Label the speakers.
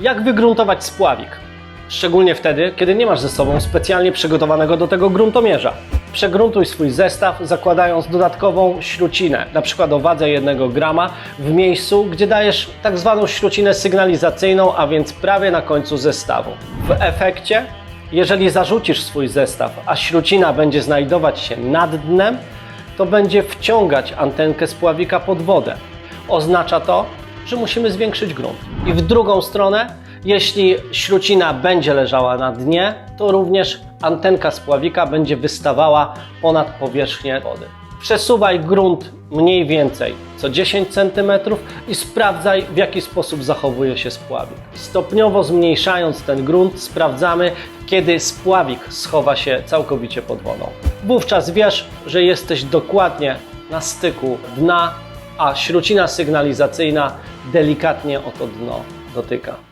Speaker 1: Jak wygruntować spławik? Szczególnie wtedy, kiedy nie masz ze sobą specjalnie przygotowanego do tego gruntomierza. Przegruntuj swój zestaw, zakładając dodatkową śrucinę, przykład o wadze 1 grama, w miejscu, gdzie dajesz tak zwaną śrucinę sygnalizacyjną, a więc prawie na końcu zestawu. W efekcie, jeżeli zarzucisz swój zestaw, a śrucina będzie znajdować się nad dnem, to będzie wciągać antenkę spławika pod wodę. Oznacza to, że musimy zwiększyć grunt. I w drugą stronę, jeśli śrucina będzie leżała na dnie, to również antenka spławika będzie wystawała ponad powierzchnię wody. Przesuwaj grunt mniej więcej co 10 cm i sprawdzaj, w jaki sposób zachowuje się spławik. Stopniowo zmniejszając ten grunt, sprawdzamy, kiedy spławik schowa się całkowicie pod wodą. Wówczas wiesz, że jesteś dokładnie na styku dna, a śrucina sygnalizacyjna delikatnie o to dno dotyka.